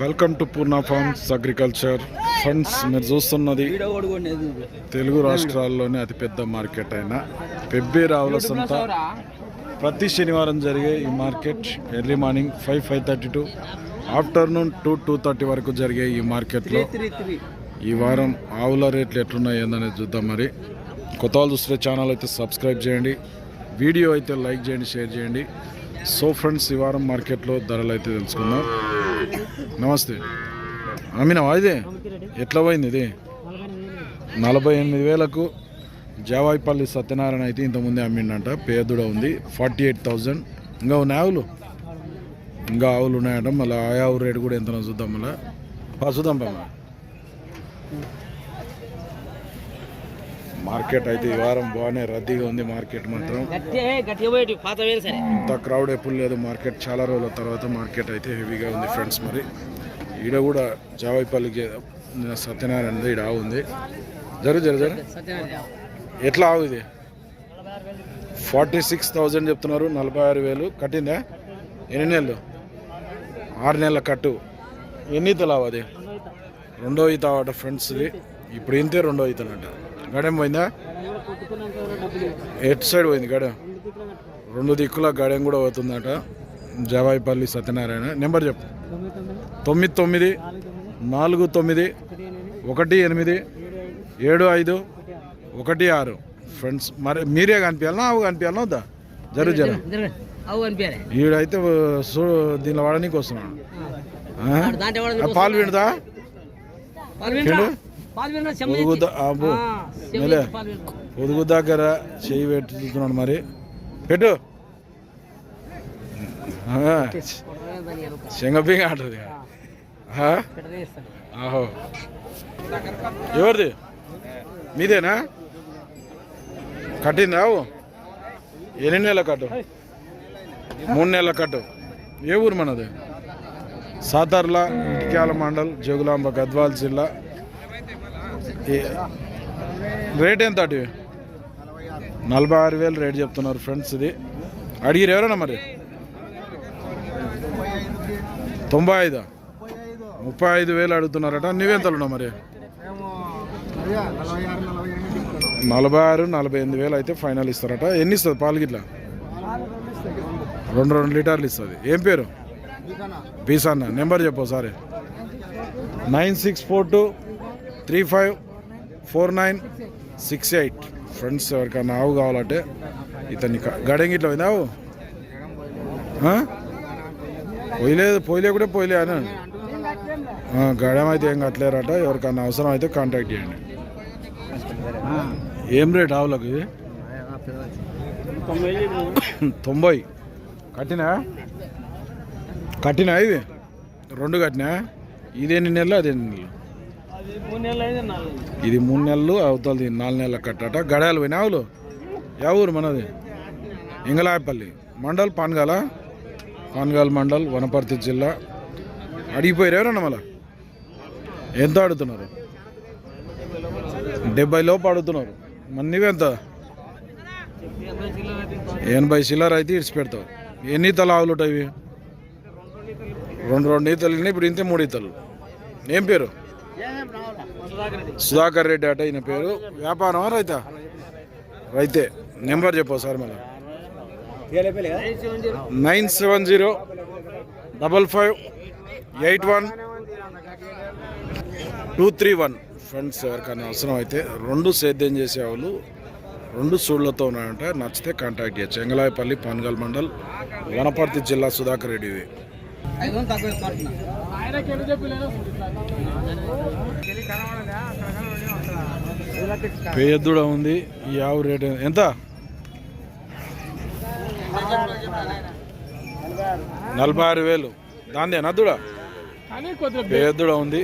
Welcome to Purna farms agriculture funds మీరు చూస్తున్నది తెలుగు రాష్ట్రాల్లోనే అతిపెద్ద మార్కెట్ అయిన పెబ్బీ రావుల సంత. ప్రతి శనివారం జరిగే ఈ market early morning five five thirty to afternoon two two thirty వరకు జరిగే ఈ మార్కెట్లో ఈ వారం ఆవుల రేట్లు ఎట్లున్నాయి ఏందనేది చూద్దాం మరి. కొత్త వాళ్ళు చూస్తే ఛానల్ అయితే సబ్స్క్రైబ్ చేయండి. వీడియో అయితే లైక్ చేయండి షేర్ చేయండి. సో ఫ్రెండ్స్ ఈ వారం మార్కెట్లో ధరలు అయితే తెలుసుకుందాం. నమస్తే. అమ్మినావా ఇది? ఎట్లా పోయింది ఇది? నలభై ఎనిమిది వేలకు జావాయిపల్లి సత్యనారాయణ అయితే ఇంతకుముందే అమ్మిండంట. పేదుడ ఉంది. ఫార్టీ ఎయిట్ థౌజండ్ ఇంకా ఉన్నాయి ఆవులు? ఇంకా ఆవులు ఉన్నాయంట. మళ్ళీ ఆ ఆవు రేటు కూడా ఎంతనో చూద్దాం మళ్ళీ. చూద్దాం పా మార్కెట్ అయితే ఈ వారం బాగానే రద్దీగా ఉంది మార్కెట్ మాత్రం. ఇంత క్రౌడ్ ఎప్పుడు లేదు మార్కెట్ చాలా రోజుల తర్వాత మార్కెట్ అయితే హెవీగా ఉంది ఫ్రెండ్స్ మరి. ఈడ కూడా జావాయిపల్లికి సత్యనారాయణ ఈడ ఆవు ఉంది. జరు జరు జరు. ఎట్లా ఆవు ఇది? ఫార్టీ సిక్స్ థౌజండ్ చెప్తున్నారు నలభై ఆరు వేలు. కట్టిందా? ఎన్ని నెలలు? ఆరు నెలల కట్టు. ఎన్ని ఈతలు ఆవు అది? రెండో ఈత ఆవట ఫ్రెండ్స్ ఇది. ఇప్పుడు ఇంతే రెండో ఈతలు అంట. గడేం పోయిందా? ఎట్ సైడ్ పోయింది గడ? రెండు దిక్కుల గడెం కూడా పోతుందట. జవాయిపల్లి సత్యనారాయణ. నెంబర్ చెప్పు. తొమ్మిది తొమ్మిది నాలుగు తొమ్మిది ఒకటి ఎనిమిది ఏడు ఐదు ఒకటి ఆరు. ఫ్రెండ్స్ మరి మీరే కనిపించాలనా అవు కనిపించాలనా వద్దా? జరు జర. ఈడైతే చూ దీనిలో వాడనీకి వస్తున్నాడు ఆ? దాంట్లో వాడు ఆ, పాలు విండుదా? పాలు పొదుగు దగ్గర చెయ్యి పెట్టుతున్నాడు మరి. పెట్టు. ఆ, కొడతానే దాని ఎరుక. శనగపింగ అంటది ఆ? పెట్టదే ఇస్తాడు. ఆహో. ఎవరిది? మీదేనా? కట్టిందా? ఎన్ని నెలల కట్టు? మూడు నెలల కట్టు. ఏ ఊరు మనది? సాతార్ల ఇటిక్యాల మండల్ జోగులాంబ గద్వాల్ జిల్లా. రేట్ ఎంత అటు? నలభై ఆరు వేలు రేట్ చెప్తున్నారు ఫ్రెండ్స్ ఇది. అడిగిరు ఎవరన్నా మరి? తొంభై ఐదా? ముప్పై ఐదు వేలు అడుగుతున్నారట. నువ్వెంతలున్నావు మరి? నలభై ఆరు నలభై ఎనిమిది వేలు అయితే ఫైనల్ ఇస్తారట. ఎన్ని ఇస్తుంది పాలు గిట్ల? రెండు రెండు లీటర్లు ఇస్తుంది. ఏం పేరు? బీసన్న. నెంబర్ చెప్పు sorry nine six four two three five four nine six eight. Friends ఎవరికైనా ఆవు కావాలంటే ఇతన్ని గడంగిట్లో పోయింది ఆవు? పోయలేదు పోయలే కూడా పోయలే అని గడం అయితే ఏం కట్టలేరట ఎవరికన్నా అవసరం అయితే కాంటాక్ట్ చేయండి. ఏం రేట్ ఆవులకు ఇది? తొంభై. కట్టినా? కట్టినా ఇది? రెండు కట్టినా? ఇదేన్ని నెలలు అదే నెలలు మూడు నెలలు అయింది నాలుగు ఇది మూడు నెలలు అవుతుంది నాలుగు నెలల కట్టట. గడాలు పోయినా ఆవులు యా ఊరు మనది? ఇంగలాయపల్లి. మండల్ పాన్గాల. పాన్గాల్ మండల్ వనపర్తి జిల్లా. అడిగిపోయారు ఎవరన్నా మళ్ళా? ఎంత అడుగుతున్నారు. డెబ్బై లోపు అడుగుతున్నారు. మరి నువ్వెంత ఎనభై చిల్లర అయితే ఇడిచి పెడతావు ఎన్ని తల ఆవులు ఉంటాయి ఇవి? రెండు రెండు ఈతలు. ఇప్పుడు ఇంతే మూడు ఈతలు. ఏం పేరు? సుధాకర్ రెడ్డి అట ఈయన పేరు. వ్యాపారం రైతా? రైతే. నెంబర్ చెప్పు సార్ మళ్ళీ. Nine seven zero double five eight one two three one. Friends ఎవరికైనా అవసరం అయితే రెండు సేద్యం చేసే వాళ్ళు రెండు సూళ్ళతో ఉన్నాయంట. నచ్చితే కాంటాక్ట్ చేయొచ్చు. ఎంగలాయపల్లి పన్గల్ మండల్ వనపర్తి జిల్లా సుధాకర్ రెడ్డి ఇది ఐదు వందలు తక్కువ ఇస్తున్నా. పేదుడ ఉంది ఆవు రేటు ఎంత? నలభై ఆరు వేలు. దాందే నద్దుడా పేదుడ ఉంది.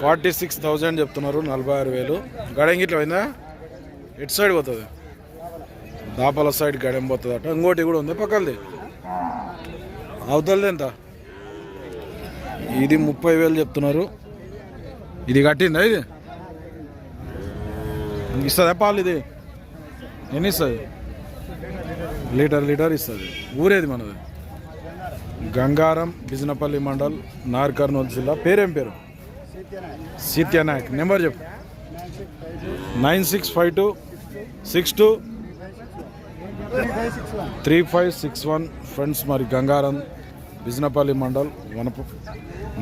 ఫార్టీ సిక్స్ థౌజండ్ చెప్తున్నారు నలభై ఆరు వేలు. గడెం గిట్ల పోయిందా? ఎటు సైడ్ పోతుంది? దాపల సైడ్ గడెం పోతుంది అట ఇంకోటి కూడా ఉంది పక్కలది. అవతలది ఎంత? ఇది ముప్పై వేలు చెప్తున్నారు. ఇది కట్టిందా ఇది? ఇస్తుందా పాలు ఇది? ఎన్ని ఇస్తుంది? లీటర్ లీటర్ ఇస్తుంది. ఊరేది మనది? గంగారం బిజినపల్లి మండల్ నార్ కర్నూలు జిల్లా. పేరేం పేరు? సీత్యనాయక్ నెంబర్ చెప్పు. Nine six five two six two. Three five six one. Friends మరి గంగారం బిజినపల్లి మండల్ వనపు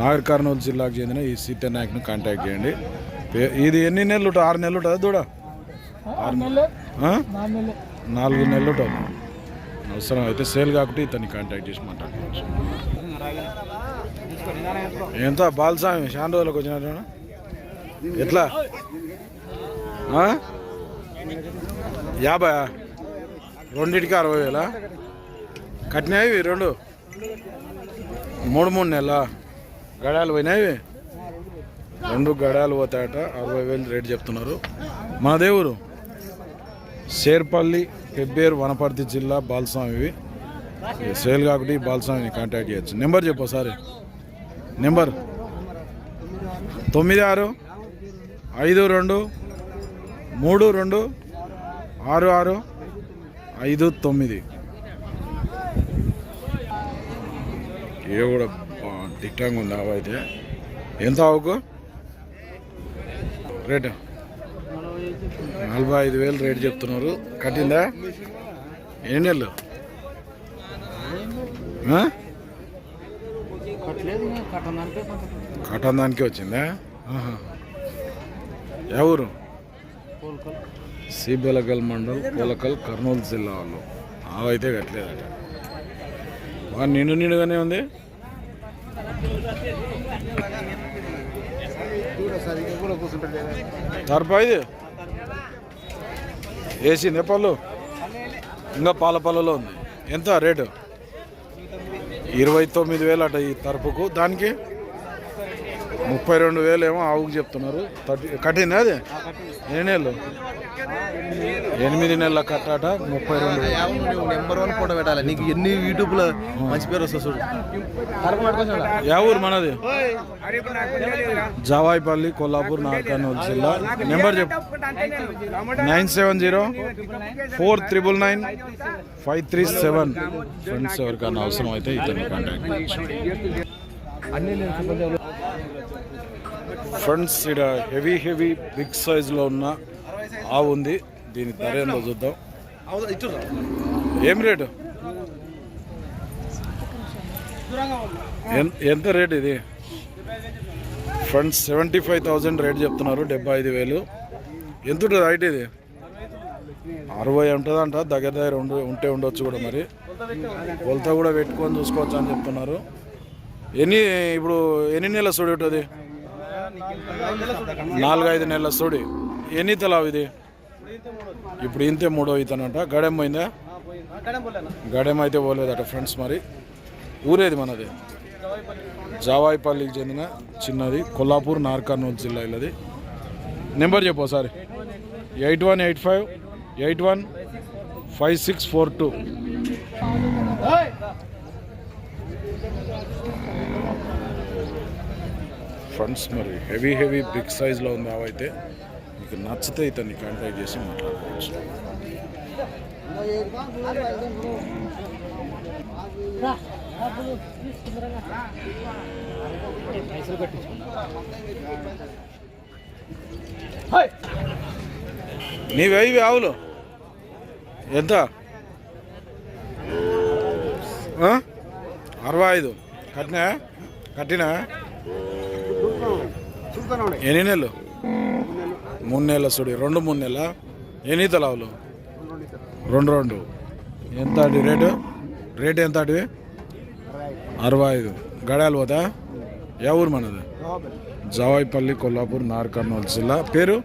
నాగర్ కర్నూలు జిల్లాకు చెందిన ఈ సీత్యనాయక్ని కాంటాక్ట్ చేయండి. ఇది ఎన్ని నెలలు ఉంటుంది ఆరు నెలలు ఉంటుందా దూడ? నాలుగు నెలలు అవసరం అయితే సేల్ కాబట్టి ఇతన్ని కాంటాక్ట్ చేసి మాట్లాడుకోవచ్చు. ఎంత బాల్సామి చాలా రోజులకు వచ్చినట్టు ఎట్లా? యాభై రెండింటికి అరవై వేలా? కట్టినాయి రెండు. మూడు మూడు నెలల? గడాలు పోయినాయి రెండు గడాలు పోతాయట. అరవై వేలు రేట్ చెప్తున్నారు. మన దేవురు శేర్పల్లి పెబ్బేరు వనపర్తి జిల్లా బాలస్వామివి. సేల్ కాబట్టి బాలస్వామిని కాంటాక్ట్ చేయొచ్చు. నెంబర్ చెప్పు ఒకసారి. నెంబర్ తొమ్మిది ఆరు ఐదు రెండు మూడు రెండు ఆరు ఆరు ఐదు తొమ్మిది. ఏ కూడా దిట్టంగా ఉంది అవైతే అయితే? ఎంత అవుకు రేటు. నలభై ఐదు వేలు రేటు చెప్తున్నారు. కట్టిందా? ఏ నెలలు? ఆ? కట్టడానికి దానికే వచ్చిందా ఎవరు సిబెలగల్ మండల్ పూలకల్ కర్నూలు జిల్లా వాళ్ళు అవైతే కట్టలేదట. బాగా నిండు నిండుగానే ఉంది. తర్వాత ఇది ఏసీ పళ్ళు ఇంకా పాల పళ్ళలో ఉంది. ఎంత రేటు? ఇరవై తొమ్మిది వేలు అట ఈ తరపుకు. దానికి? ముప్పై రెండు వేలు ఏమో ఆవుకు చెప్తున్నారు. థర్టీ కట్టింది అది? ఎన్ని నెలలు? ఎనిమిది నెలల కట్టాట ముప్పై రెండు నెంబర్ వన్ ఫోటో పెట్టాలి. నీకు ఎన్ని యూట్యూబ్లో మంచి పేరు వస్తుంది చూడు. యా ఊరు మనది? జవాయిపల్లి కొల్లాపూర్ నార్కర్నూలు జిల్లా. నెంబర్ చెప్పు. Nine seven zero four triple nine five three seven. Friends ఎవరికైనా అవసరం అయితే ఇతన్ని కాంటాక్ట్ చేయొచ్చు. ఫ్రెండ్స్ ఇక్కడ హెవీ హెవీ బిగ్ సైజులో ఉన్న ఆవు ఉంది. దీని ధర ఏందో చూద్దాం. ఏం రేటు? ఎంత రేట్ ఇది? Friends seventy five thousand rate చెప్తున్నారు డెబ్బై ఐదు వేలు. ఎంత ఉంటుంది హైట్ ఇది? అరవై ఉంటుందంట దగ్గర దగ్గర ఉండు ఉంటే ఉండొచ్చు కూడా మరి. కొలత కూడా పెట్టుకొని చూసుకోవచ్చు అని చెప్తున్నారు. ఎన్ని ఇప్పుడు ఎన్ని నెలలు సుడి ఉంటుంది? నాలుగైదు నెలల సూడి. ఎన్ని తలావు ఇది? ఇప్పుడు ఇంతే మూడో ఇతనంట. గడెం పోయిందా? గడెం అయితే పోలేదట ఫ్రెండ్స్ మరి. ఊరేది మనది? జావాయిపల్లికి చెందిన చిన్నది. కొల్లాపూర్ నార్కర్నూలు జిల్లా ఇల్లది. నెంబర్ చెప్పు ఒకసారి. Eight one eight five eight one five six four two. Friends మరి హెవీ హెవీ బిగ్ సైజ్లో ఉంది అవైతే. మీకు నచ్చితే ఇతన్ని కాంటాక్ట్ చేసి మాట్లాడుకోవచ్చు. నీవే ఇవి ఆవులు? ఎంత? అరవై ఐదు. కట్టినా? కట్టినా? ఎన్ని నెలలు? మూడు నెలల సుడి రెండు మూడు నెలల? ఎన్ని తలావులు? రెండు రెండు. ఎంత అడి రేటు? రేట్ ఎంత అడివి అరవై ఐదు. గడాలు పోతా? ఏ ఊరు మనది? జవాయిపల్లి కొల్లాపూర్ నార్ కర్నూలు జిల్లా. పేరు?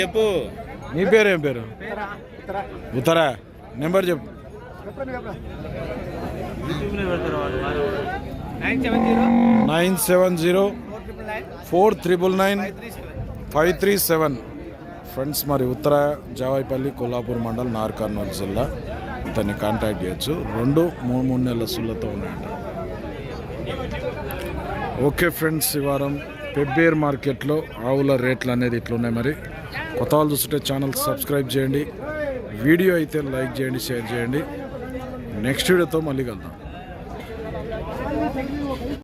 చెప్పు. నీ పేరు ఏం పేరు? ఉత్తరా నెంబర్ చెప్పు. Nine seven zero? Four triple nine? Five three seven. Friends మరి ఉత్తర జావాయిపల్లి కొల్లాపూర్ మండల్ నార్ కర్నూలు జిల్లా ఇతన్ని కాంటాక్ట్ చేయొచ్చు. రెండు మూడు మూడు నెలల సుళ్ళతో ఉన్నాయంట. ఓకే ఫ్రెండ్స్ ఈ వారం పెబ్బేర్ మార్కెట్లో ఆవుల రేట్లు అనేది ఇట్లున్నాయి మరి. కొత్త వాళ్ళు చూస్తుంటే ఛానల్ సబ్స్క్రైబ్ చేయండి. వీడియో అయితే లైక్ చేయండి షేర్ చేయండి. నెక్స్ట్ వీడియోతో మళ్ళీ కలుద్దాం.